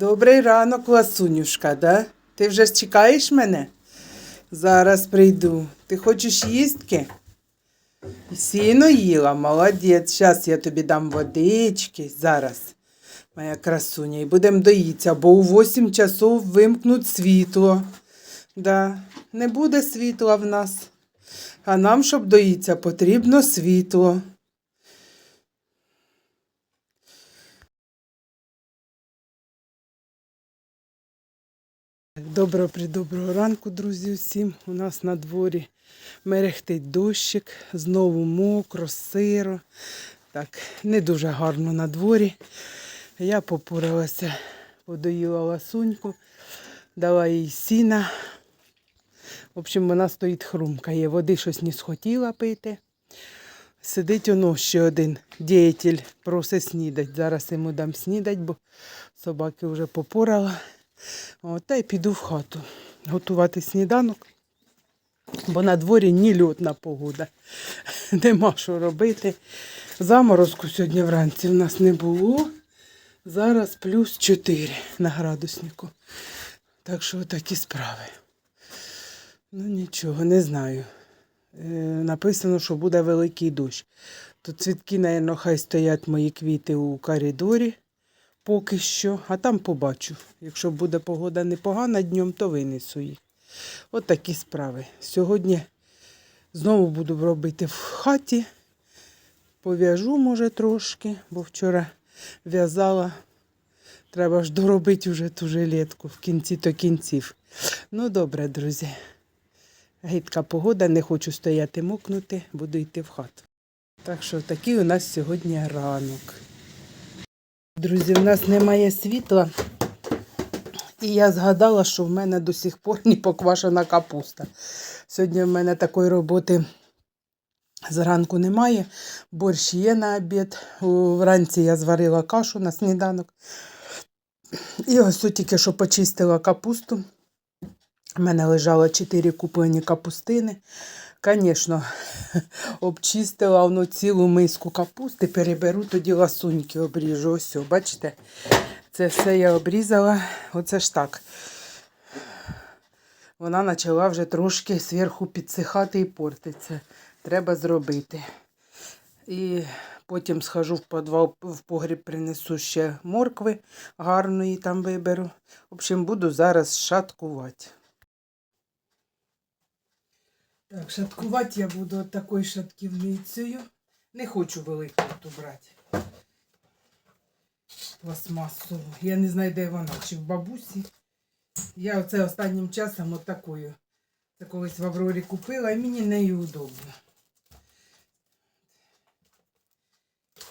Добрий ранок, ласунюшка, да? Ти вже чекаєш мене? Зараз прийду. Ти хочеш їстки? Сіно їла, молодець. Зараз я тобі дам водички. Зараз, моя красуня, і будемо доїтися, бо у 8 часов вимкнуть світло. Да, не буде світла в нас. А нам, щоб доїтися, потрібно світло. Доброго придоброго ранку, друзі, всім. У нас на дворі мерехтить дощик, знову мокро, сиро. Так, не дуже гарно на дворі. Я попоралася, подоїла ласуньку, дала їй сіна. В общем, вона стоїть хрумкає. Води щось не схотіла пити. Сидить воно ще один діятель, просить снідать. Зараз йому дам снідать, бо собаки вже попорала. От, та й піду в хату готувати сніданок, бо на дворі ні льотна погода. Нема що робити. Заморозку сьогодні вранці в нас не було. Зараз плюс 4 на градуснику. Так що такі справи. Ну нічого, не знаю. Е, написано, що буде великий дощ. То цвітки, мабуть, хай стоять мої квіти у коридорі поки що, а там побачу. Якщо буде погода непогана днем, то винесу їх. От такі справи. Сьогодні знову буду робити в хаті. Пов'яжу, може, трошки, бо вчора в'язала. Треба ж доробити вже ту жилетку в кінці то кінців. Ну, добре, друзі. Гидка погода, не хочу стояти мокнути, буду йти в хату. Так що такий у нас сьогодні ранок. Друзі, в нас немає світла. І я згадала, що в мене до сих пор не поквашена капуста. Сьогодні в мене такої роботи зранку немає. Борщ є на обід. Вранці я зварила кашу на сніданок. І ось тут тільки що почистила капусту. У мене лежало 4 куплені капустини. Звісно, обчистила воно цілу миску капусти, переберу тоді ласуньки обріжу. Ось, бачите, це все я обрізала. Оце ж так. Вона почала вже трошки зверху підсихати і портиться. Треба зробити. І потім схожу в підвал, в погріб принесу ще моркви гарної там виберу. В общем, буду зараз шаткувати. Так, шаткувати я буду такою шатківницею. Не хочу велику ту брати. Пластмасову. Я не знаю, де вона, чи в бабусі. Я оце останнім часом от. Це колись в Аврорі купила і мені нею удобно.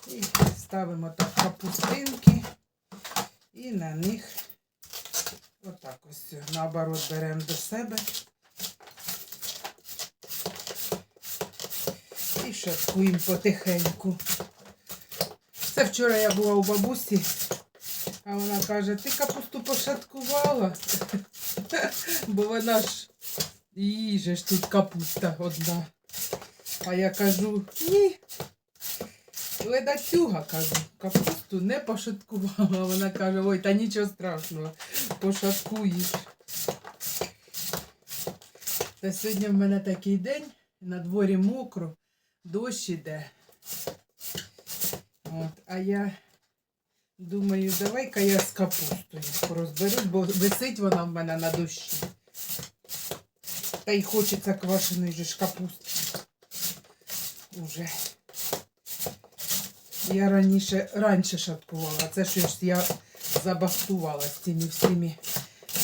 І ставимо так капустинки. І на них отак ось наоборот беремо до себе. Шаткуємо потихеньку. Це вчора я була у бабусі, а вона каже, ти капусту пошаткувала, бо вона ж її ж тут капуста одна. А я кажу, ні. Ледацюга, кажу, капусту не пошаткувала. Вона каже, ой, та нічого страшного, пошаткуєш. Та сьогодні в мене такий день, на дворі мокро, дощ іде. От, а я думаю, давай-ка я з капустою розберусь, бо висить вона в мене на дощі. Та й хочеться квашеної же ж капусти. Уже. Я раніше раніше шаткувала. Це щось я забастувала з цими всіми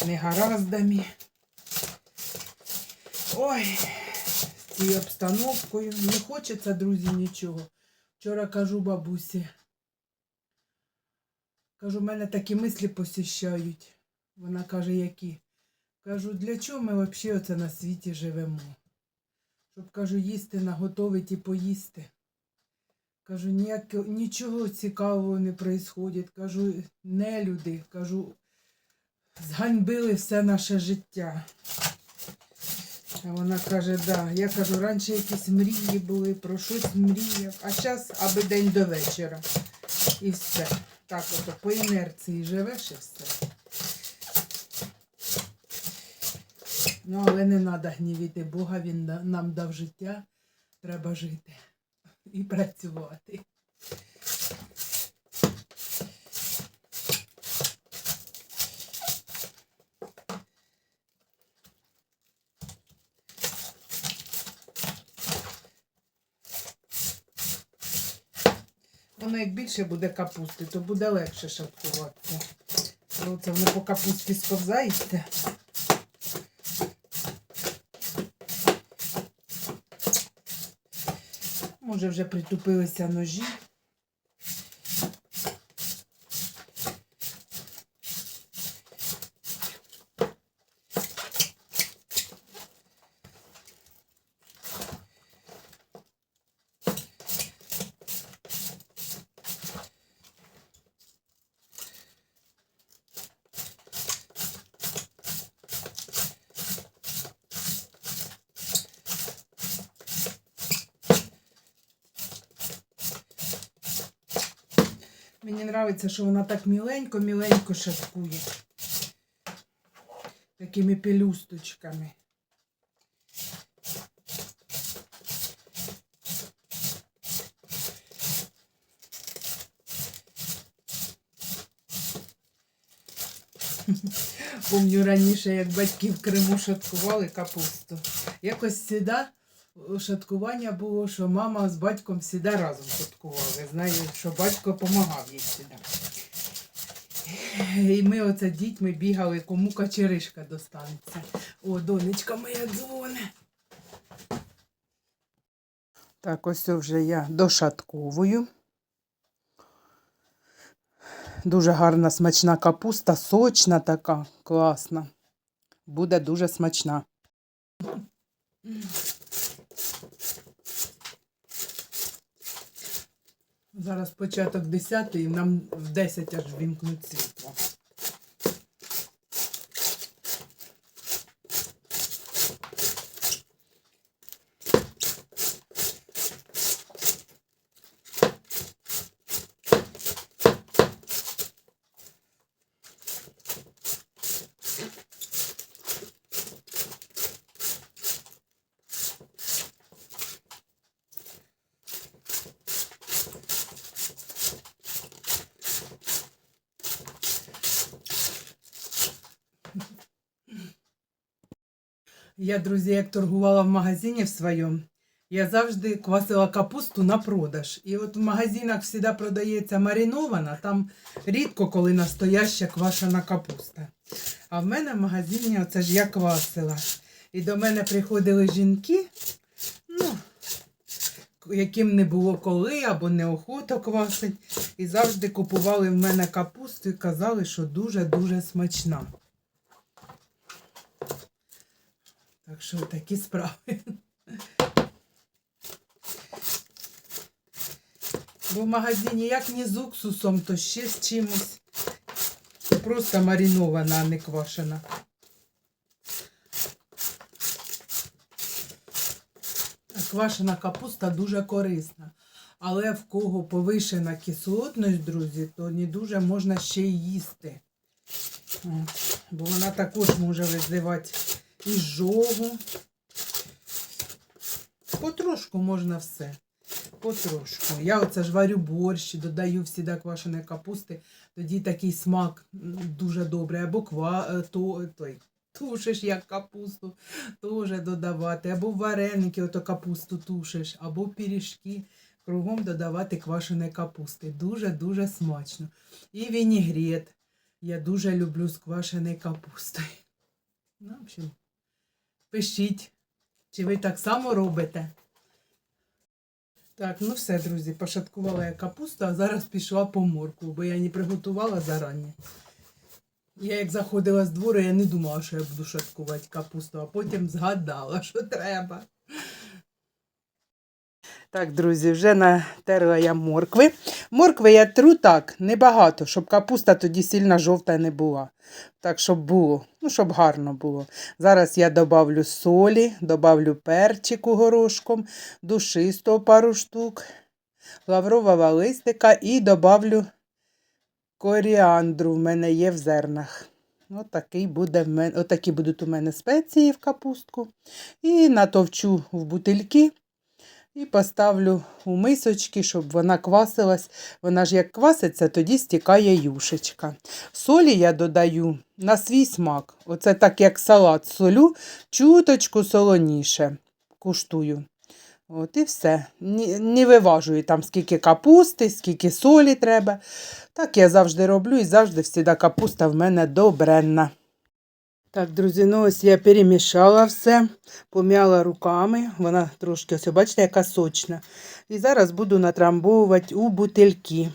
негараздами. Ой, цією обстановкою. Не хочеться, друзі, нічого. Вчора кажу бабусі. Кажу, в мене такі мислі посіщають. Вона каже, які. Кажу, для чого ми взагалі оце на світі живемо? Щоб, кажу, їсти, наготовить і поїсти. Кажу, ніяк, нічого цікавого не відбувається. Кажу, не люди. Кажу, зганьбили все наше життя. Вона каже, да. Я кажу, раніше якісь мрії були, про щось мріяв, а зараз аби день до вечора. І все. Так ото по інерції живеш і все. Ну, але не треба гнівити Бога, Він нам дав життя, треба жити і працювати. Воно як більше буде капусти, то буде легше шаткувати. Оце Це воно по капусті сповзається. Може вже притупилися ножі. Мені подобається, що вона так міленько-міленько шаткує. Такими пелюсточками. Помню раніше, як батьки в Криму шаткували капусту. Якось сюди шаткування було, що мама з батьком всіда разом шаткували. Знаю, що батько допомагав їй сюди. І ми оце дітьми бігали, кому качеришка достанеться. О, донечка моя дзвоне. Так, ось вже я дошатковую. Дуже гарна смачна капуста, сочна така, класна. Буде дуже смачна. Зараз початок 10 і нам в 10 аж вімкнуть світло. Я, друзі, як торгувала в магазині в своєму, я завжди квасила капусту на продаж. І от в магазинах завжди продається маринована, там рідко коли настояща квашена капуста. А в мене в магазині оце ж я квасила. І до мене приходили жінки, ну, яким не було коли або неохота квасить. І завжди купували в мене капусту і казали, що дуже-дуже смачна. Так що такі справи. Бо в магазині як не з уксусом, то ще з чимось. Просто маринована, а не квашена. Квашена капуста дуже корисна. Але в кого повишена кислотність, друзі, то не дуже можна ще й їсти. Бо вона також може визивати і жогу. Потрошку можна все. Потрошку. Я оце ж варю борщ, додаю всіда квашеної капусти, тоді такий смак дуже добрий. Або ква, е, то, той, тушиш як капусту, теж додавати. Або вареники ото капусту тушиш, або пиріжки. Кругом додавати квашеної капусти. Дуже-дуже смачно. І вінігрет. Я дуже люблю з квашеною капустою. Ну, в общем, пишіть, чи ви так само робите. Так, ну все, друзі, пошаткувала я капусту, а зараз пішла по морку, бо я не приготувала зарані. Я як заходила з двору, я не думала, що я буду шаткувати капусту, а потім згадала, що треба. Так, друзі, вже натерла я моркви. Моркви я тру так, небагато, щоб капуста тоді сильно жовта не була. Так, щоб було, ну, щоб гарно було. Зараз я добавлю солі, добавлю перчику горошком, душистого пару штук, лаврового листика і добавлю коріандру. В мене є в зернах. Отакий буде в мене, отакі будуть у мене спеції в капустку. І натовчу в бутильки і поставлю у мисочки, щоб вона квасилась. Вона ж як кваситься, тоді стікає юшечка. Солі я додаю на свій смак. Оце так як салат солю, чуточку солоніше куштую. От і все. Не виважую там, скільки капусти, скільки солі треба. Так я завжди роблю і завжди всіда капуста в мене добренна. Так, друзі, ну ось я перемішала все, пом'яла руками. Вона трошки, ось, бачите, яка сочна. І зараз буду натрамбовувати у бутильки.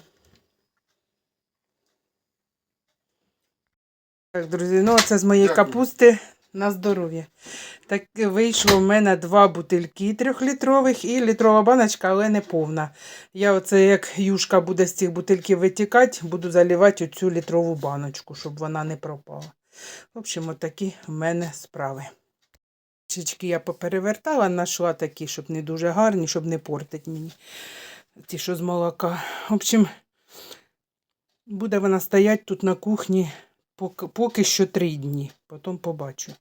Так, друзі, ну це з моєї капусти на здоров'я. Так вийшло в мене два бутильки трьохлітрових і літрова баночка, але не повна. Я оце як юшка буде з цих бутильків витікати, буду заливати оцю літрову баночку, щоб вона не пропала. В общем, отакі в мене справи. Чечки я поперевертала, знайшла такі, щоб не дуже гарні, щоб не портить мені. Ті, що з молока. В общем, буде вона стояти тут на кухні поки, поки що три дні. Потім побачу.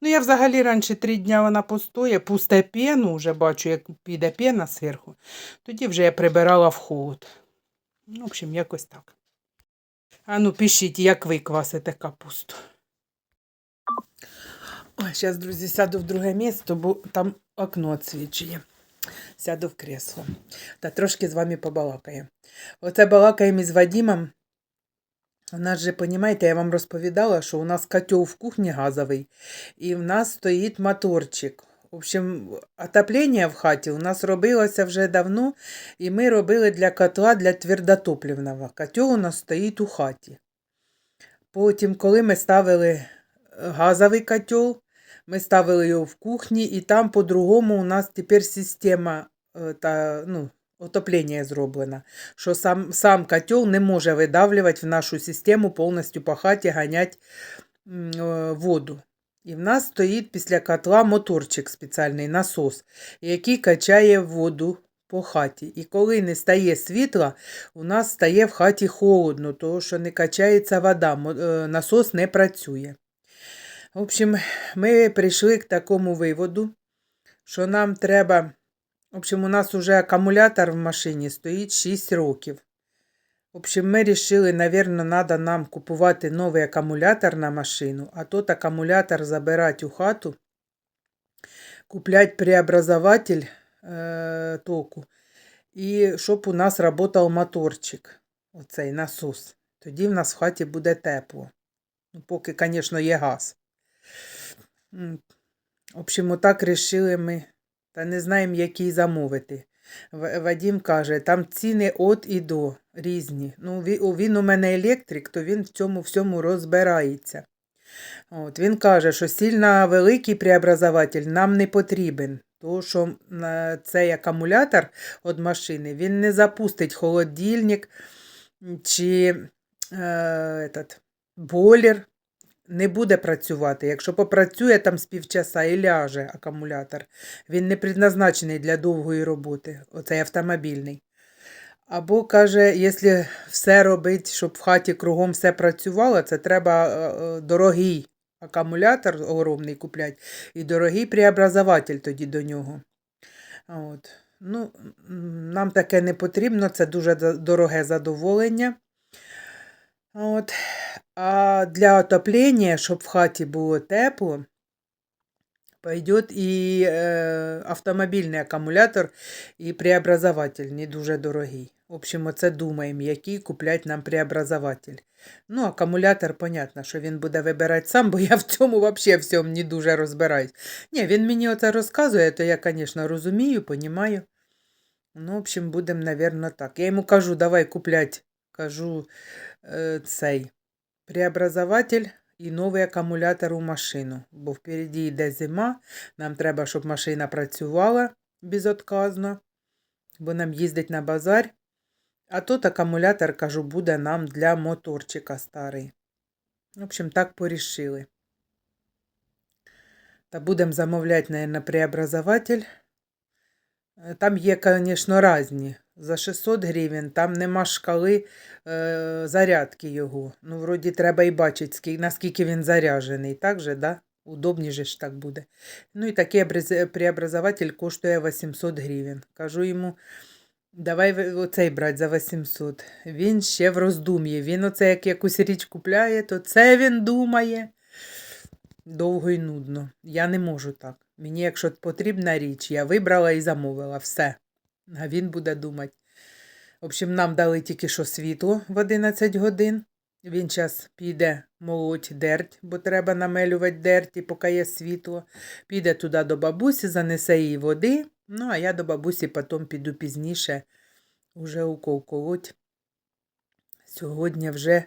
Ну, я взагалі раніше три дні вона постоє, пусте пену, вже бачу, як піде пена зверху. Тоді вже я прибирала в холод. Ну, в общем, якось так. А ну, пишіть, як ви квасите капусту. Ой, зараз, друзі, сяду в друге місце, бо там окно свічує. Сяду в кресло. Та трошки з вами побалакаю. Оце балакаємо із Вадимом. У нас же, понімаєте, я вам розповідала, що у нас котел в кухні газовий, і в нас стоїть моторчик. В общем, отоплення в хаті у нас робилося вже давно, і ми робили для котла для твердотопливного. Котел у нас стоїть у хаті. Потім, коли ми ставили е, газовий котел, ми ставили його в кухні, і там по-другому у нас тепер система е, та, ну, отоплення зроблена що сам, сам котел не може видавлювати в нашу систему повністю по хаті ганять е, воду. І в нас стоїть після котла моторчик спеціальний насос, який качає воду по хаті. І коли не стає світла, у нас стає в хаті холодно, тому що не качається вода, е, насос не працює. В общем, ми прийшли к такому виводу, що нам треба. В общем, у нас уже акумулятор в машині стоїть 6 років. В общем, ми вирішили, напевно, треба нам купувати новий акумулятор на машину, а тот акумулятор забирати у хату, купляти преобразователь е, току, і щоб у нас працював моторчик, оцей насос. Тоді в нас в хаті буде тепло. Ну, поки, звісно, є газ. В общем, отак вирішили ми та не знаємо, який замовити. Вадім каже, там ціни от і до різні. Ну, він, він у мене електрик, то він в цьому всьому розбирається. От, він каже, що сильно великий преобразователь нам не потрібен, тому що е, цей акумулятор від машини він не запустить холодильник чи е, этот, бойлер не буде працювати. Якщо попрацює там з півчаса і ляже акумулятор, він не предназначений для довгої роботи, оцей автомобільний. Або каже, якщо все робить, щоб в хаті кругом все працювало, це треба е, е, дорогий акумулятор огромний купляти і дорогий преобразователь тоді до нього. От. Ну, нам таке не потрібно, це дуже дороге задоволення. От. А для отоплення, щоб в хаті було тепло, пойдет і е, автомобільний акумулятор, і преобразователь не дуже дорогий. В общем, оце думаємо, який куплять нам преобразователь. Ну, акумулятор, понятно, що він буде вибирати сам, бо я в цьому взагалі всьому не дуже розбираюсь. Ні, він мені оце розказує, то я, звісно, розумію, понімаю. Ну, в общем, будемо, напевно, так. Я йому кажу, давай куплять, кажу, цей преобразователь і новий акумулятор у машину. Бо впереді йде зима, нам треба, щоб машина працювала безотказно, бо нам їздить на базар. А тут акумулятор, кажу, буде нам для моторчика старий. В общем, так порішили. Та будемо замовляти, наверное, преобразователь. Е, Там є, звісно, різні. За 600 гривень, там нема шкали е, зарядки його. Ну, вроді, треба і бачити, скільки, наскільки він заряджений. Так же, да? Удобніше ж так буде. Ну і такий преобразователь коштує 800 гривень. Кажу йому, давай оцей брати за 800. Він ще в роздум'ї. Він оце як якусь річ купляє, то це він думає. Довго і нудно. Я не можу так. Мені, якщо потрібна річ, я вибрала і замовила все. А він буде думати. В общем, нам дали тільки що світло в 11 годин. Він зараз піде молоть дерть, бо треба намелювати дерті, поки є світло. Піде туди до бабусі, занесе їй води. Ну, а я до бабусі потім піду пізніше, уже укол колоть. Сьогодні вже,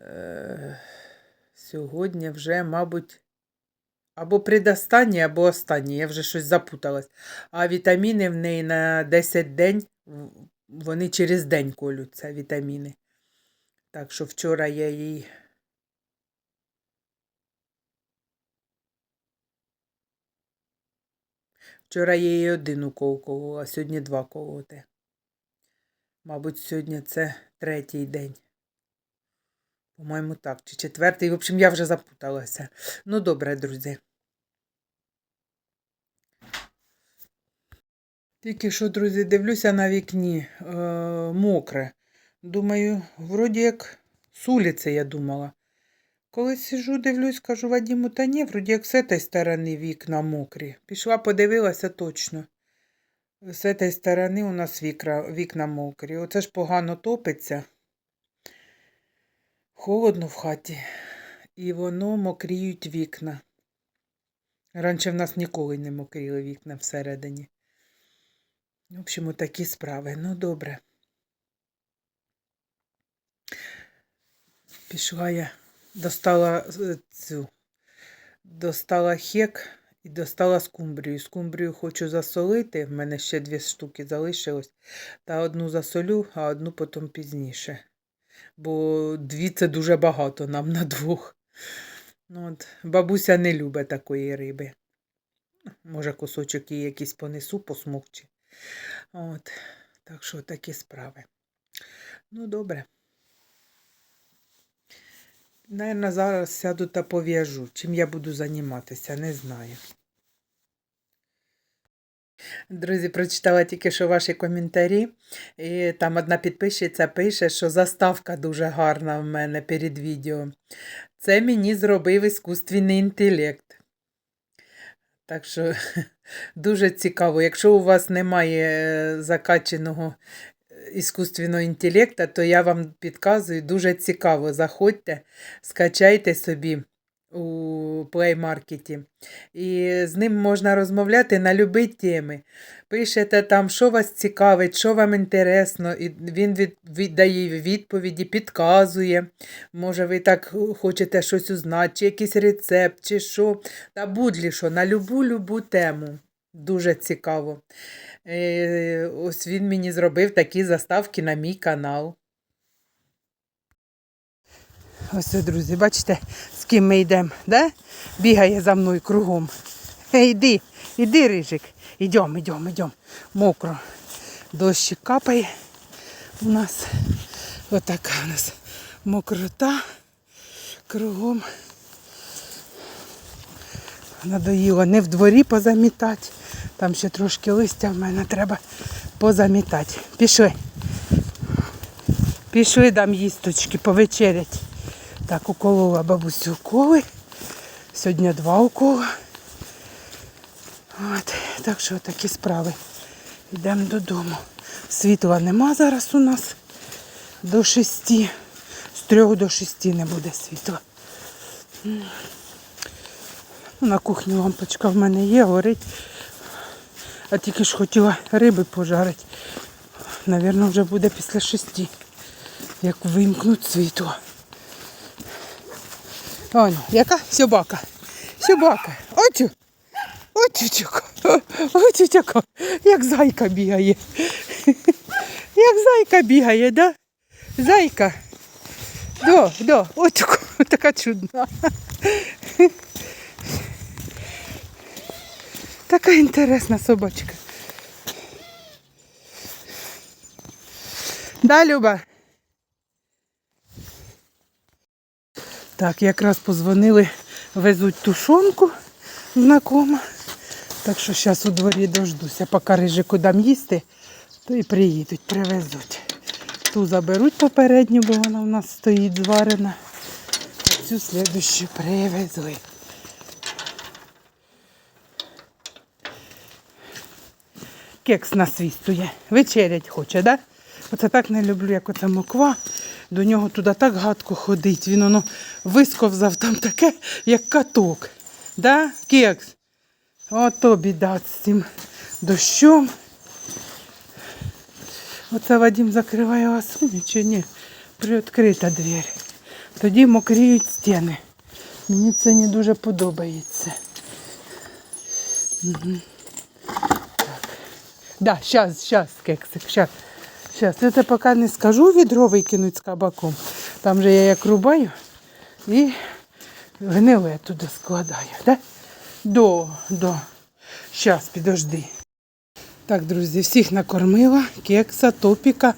е, сьогодні вже, мабуть, або предостанній, або останній. Я вже щось запуталась. А вітаміни в неї на 10 день, вони через день колються, вітаміни. Так що вчора я їй. Вчора я їй один укол колола, а сьогодні два колоти. Мабуть, сьогодні це третій день. По-моєму, так. Чи четвертий. В общем, я вже запуталася. Ну, добре, друзі. Тільки що, друзі, дивлюся на вікні. Е, мокре. Думаю, вроді як з вулиці, я думала. Коли сижу, дивлюсь, кажу Вадиму, та ні, вроді як з цієї сторони вікна мокрі. Пішла, подивилася точно. З цієї сторони у нас вікна, вікна мокрі. Оце ж погано топиться. Холодно в хаті. І воно мокріють вікна. Раніше в нас ніколи не мокріли вікна всередині. В общем, такі справи. Ну, добре. Пішла я, достала е, цю, достала хек і достала скумбрію. Скумбрію хочу засолити. В мене ще дві штуки залишилось. Та одну засолю, а одну потім пізніше. Бо дві це дуже багато нам на двох. Ну, от, бабуся не любить такої риби. Може, кусочок їй якийсь понесу, посмокче. От, так що такі справи. Ну, добре. Наверно, зараз сяду та пов'яжу. Чим я буду займатися, не знаю. Друзі, прочитала тільки що ваші коментарі. І там одна підписчиця пише, що заставка дуже гарна в мене перед відео. Це мені зробив іскусственний інтелект. Так що дуже цікаво. Якщо у вас немає е, закаченого е, іскусственного інтелекту, то я вам підказую, дуже цікаво. Заходьте, скачайте собі у Market. І з ним можна розмовляти на любі теми. Пишете там, що вас цікавить, що вам інтересно, і він віддає відповіді, підказує. Може, ви так хочете щось узнати, чи якийсь рецепт, чи що. Та будь що, на любу-любу тему. Дуже цікаво. Е, ось він мені зробив такі заставки на мій канал. Ось, друзі, бачите, з ким ми йдемо, да? Бігає за мною кругом. Е, Йди, рижик. Йдемо, йдемо, йдемо. Мокро. Дощик капає у нас. Отака у нас мокрота кругом. Надоїло не в дворі позамітати. Там ще трошки листя в мене треба позамітати. Пішли. Пішли дам їсточки повечерять. Так, уколола бабусю уколи. Сьогодні два укола. От, так що такі справи. Йдемо додому. Світла нема зараз у нас до шести. З трьох до шести не буде світла. Ну, На кухні лампочка в мене є, горить. А тільки ж хотіла риби пожарити. Навірно, вже буде після шести, як вимкнуть світло. Ану, яка собака? Собака. Оцю. Оцючок. Оцючок. Як зайка бігає. Як зайка бігає, да? Зайка. До, до, оцюк. Така чудна. Така інтересна собачка. Да, Люба? Так, якраз позвонили, везуть тушонку знакома. Так що зараз у дворі дождуся, поки рижику дам їсти, то і приїдуть, привезуть. Ту заберуть попередню, бо вона у нас стоїть зварена. А цю слідущу привезли. Кекс насвістує. Вечерять хоче, да? Оце так не люблю, як оця моква. До нього туди так гадко ходить. Він воно висковзав там таке, як каток. Да, кекс? Ото біда з цим дощом. Оце Вадим закриває ласуню чи ні? Приоткрита двері. Тоді мокріють стіни. Мені це не дуже подобається. Угу. Так. Да, щас, щас, кексик, щас. Щас. Я це поки не скажу, відро викинуть з кабаком. Там же я як рубаю і гниле туди складаю. Да? До, до. Щас, підожди. Так, друзі, всіх накормила, кекса, топіка.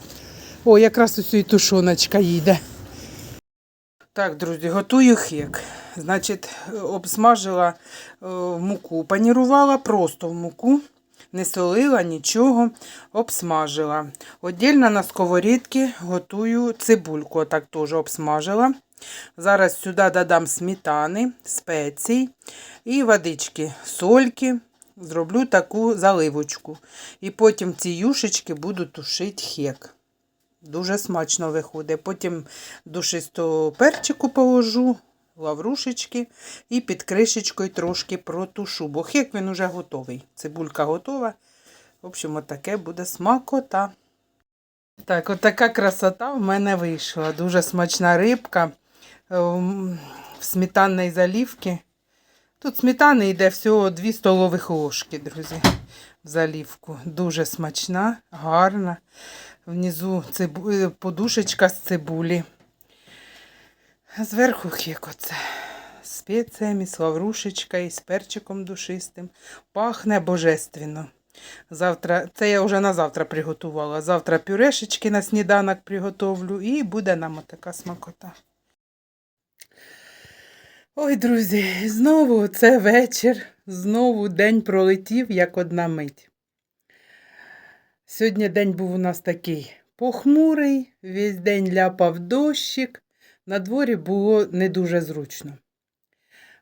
О, якраз ось і тушоночка їде. Так, друзі, готую хек. Значить, обсмажила е, муку, панірувала просто в муку, не солила нічого, обсмажила. Отдільно на сковорідці готую цибульку, отак теж обсмажила. Зараз сюди додам сметани, спецій і водички, сольки. Зроблю таку заливочку. І потім ці юшечки буду тушити хек. Дуже смачно виходить. Потім душистого перчику положу, лаврушечки і під кришечкою трошки протушу, бо хек він уже готовий. Цибулька готова. В общем, отаке буде смакота. Так, отака красота в мене вийшла. Дуже смачна рибка ем, в сметанній залівці. Тут сметани йде всього 2 столових ложки, друзі, в залівку. Дуже смачна, гарна. Внизу цибу... е, подушечка з цибулі. Зверху хек оце. З спеціями, з лаврушечкою, з перчиком душистим. Пахне божественно. Завтра, це я вже на завтра приготувала. Завтра пюрешечки на сніданок приготовлю і буде нам така смакота. Ой, друзі, знову це вечір, знову день пролетів, як одна мить. Сьогодні день був у нас такий похмурий, весь день ляпав дощик, на дворі було не дуже зручно.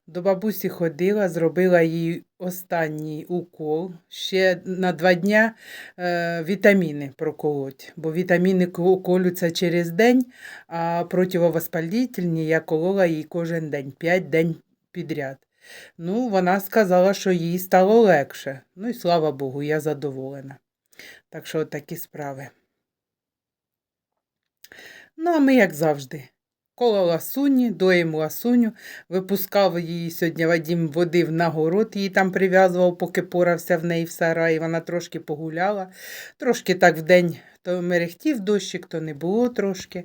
До бабусі ходила, зробила їй останній укол. Ще на два дня е, вітаміни проколоть, бо вітаміни колються через день, а противовоспалительні я колола їй кожен день, 5 день підряд. Ну, вона сказала, що їй стало легше. Ну і слава Богу, я задоволена. Так що такі справи. Ну, а ми, як завжди, коло ласуні, доїмо ласуню, випускав її сьогодні Вадім водив на город, її там прив'язував, поки порався в неї в сараї. Вона трошки погуляла. Трошки так в день то мерехтів дощик, то не було трошки.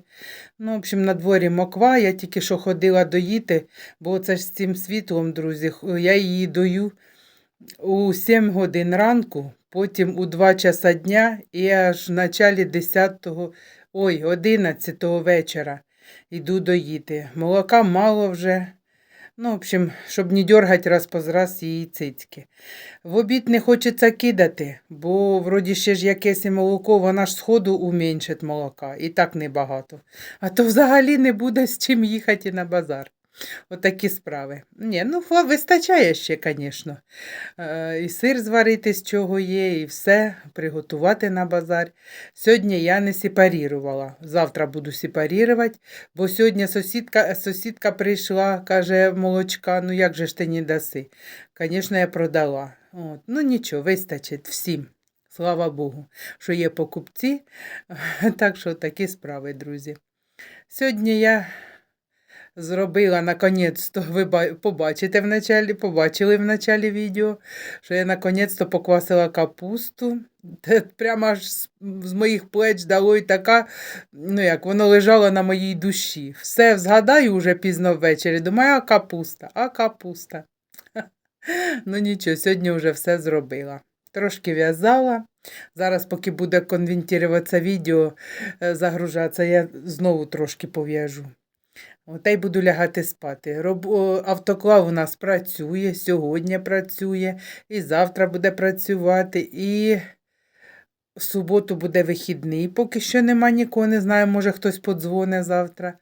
Ну, в общем, на дворі моква, я тільки що ходила доїти, бо це ж з цим світлом, друзі, я її дою у 7 годин ранку, потім у 2 часа дня і аж в началі 10 ой, 11 вечора йду доїти. Молока мало вже. Ну, в общем, щоб не дергать раз по раз її цицьки. В обід не хочеться кидати, бо вроді ще ж якесь молоко, вона ж сходу уменьшить молока, і так небагато. А то взагалі не буде з чим їхати на базар. Отакі справи. Ні, ну вистачає ще, звісно. Е, І сир зварити з чого є, і все, приготувати на базар. Сьогодні я не сепарірувала. Завтра буду сепарірувати, бо сьогодні сусідка, сусідка прийшла, каже, молочка, ну як же ж ти не даси? Звісно, я продала. От. Ну нічого, вистачить всім. Слава Богу, що є покупці. Так що такі справи, друзі. Сьогодні я зробила наконець-то, ви побачите в началі, побачили в началі відео, що я наконець-то поквасила капусту. Прямо аж з, з моїх плеч дало й така, ну як воно лежало на моїй душі. Все згадаю вже пізно ввечері. Думаю, а капуста, а капуста. Ну нічого, сьогодні вже все зробила. трошки в'язала. Зараз, поки буде конвентуватися відео, е, загружатися, я знову трошки пов'яжу. Та й буду лягати спати. Автоклав у нас працює, сьогодні працює, і завтра буде працювати, і в суботу буде вихідний. Поки що нема нікого, не знаю, може хтось подзвоне завтра.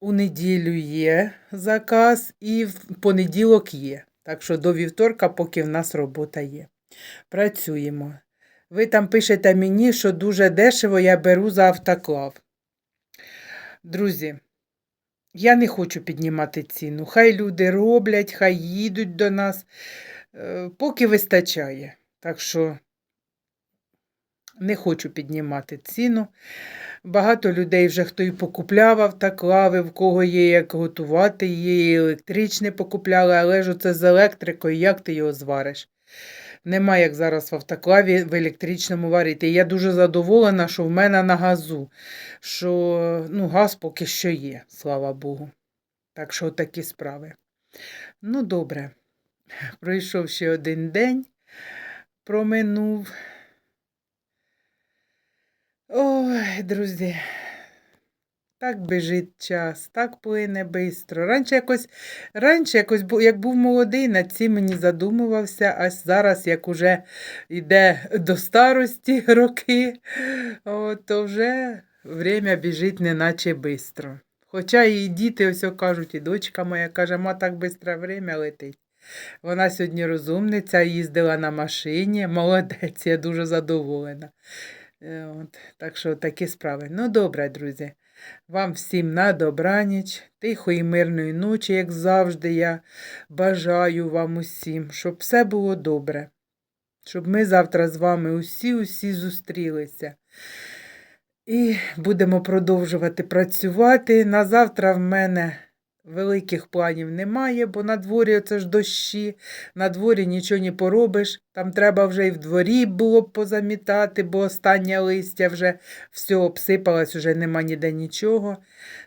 У неділю є заказ, і в понеділок є. Так що до вівторка, поки в нас робота є. Працюємо. Ви там пишете мені, що дуже дешево я беру за автоклав. Друзі, я не хочу піднімати ціну. Хай люди роблять, хай їдуть до нас, е, поки вистачає. Так що не хочу піднімати ціну. Багато людей вже хто і покупляв автоклави, в кого є як готувати, є і електричне покупляли, але ж оце з електрикою, як ти його звариш? Нема як зараз в автоклаві в електричному варити. Я дуже задоволена, що в мене на газу, що ну, газ поки що є, слава Богу. Так що такі справи. Ну, добре. Пройшов ще один день, проминув. Ой, друзі, так біжить час, так плине бистро. Раніше якось, раніше якось, як був молодий, над цим мені задумувався, а зараз, як уже йде до старості роки, о, то вже время біжить неначе бистро. Хоча і діти ось кажуть, і дочка моя каже, ма так бистро время летить. Вона сьогодні розумниця, їздила на машині, молодець, я дуже задоволена. Е, От, так що такі справи. Ну, добре, друзі. Вам всім на добраніч, тихої мирної ночі, як завжди, я бажаю вам усім, щоб все було добре. Щоб ми завтра з вами усі-усі зустрілися. І будемо продовжувати працювати. На завтра в мене великих планів немає, бо на дворі це ж дощі, на дворі нічого не поробиш. Там треба вже і в дворі було б позамітати, бо останнє листя вже все обсипалось, вже нема ніде нічого.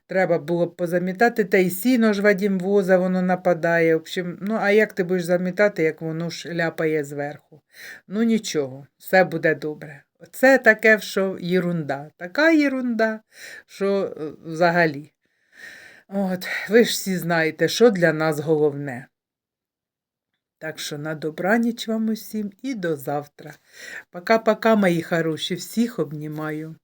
Треба було б позамітати, та й сіно ж Вадім воза, воно нападає. В общем, ну, а як ти будеш замітати, як воно ж ляпає зверху? Ну нічого, все буде добре. Це таке, що єрунда. Така єрунда, що е, взагалі. От, ви ж всі знаєте, що для нас головне. Так що на добраніч вам усім і до завтра. Пока-пока, мої хороші, всіх обнімаю.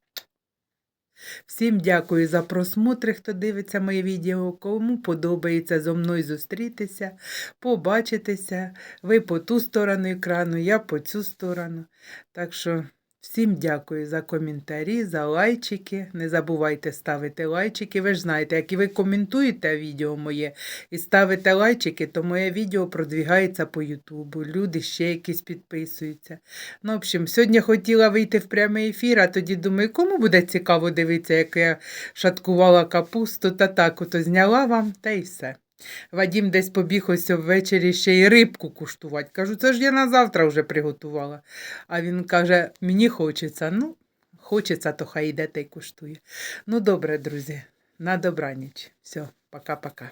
Всім дякую за просмотри, хто дивиться моє відео. Кому подобається зо мною зустрітися, побачитися. Ви по ту сторону екрану, я по цю сторону. Так що всім дякую за коментарі, за лайчики. Не забувайте ставити лайчики. Ви ж знаєте, як і ви коментуєте відео моє і ставите лайчики, то моє відео продвігається по Ютубу. Люди ще якісь підписуються. Ну, в общем, сьогодні хотіла вийти в прямий ефір, а тоді думаю, кому буде цікаво дивитися, як я шаткувала капусту та так, ото зняла вам, та й все. Вадім десь побіг ось ввечері ще й рибку куштувати. Кажу, це ж я на завтра вже приготувала. А він каже, мені хочеться. Ну, хочеться, то хай йде та й куштує. Ну, добре, друзі, на добраніч. Все, пока-пока.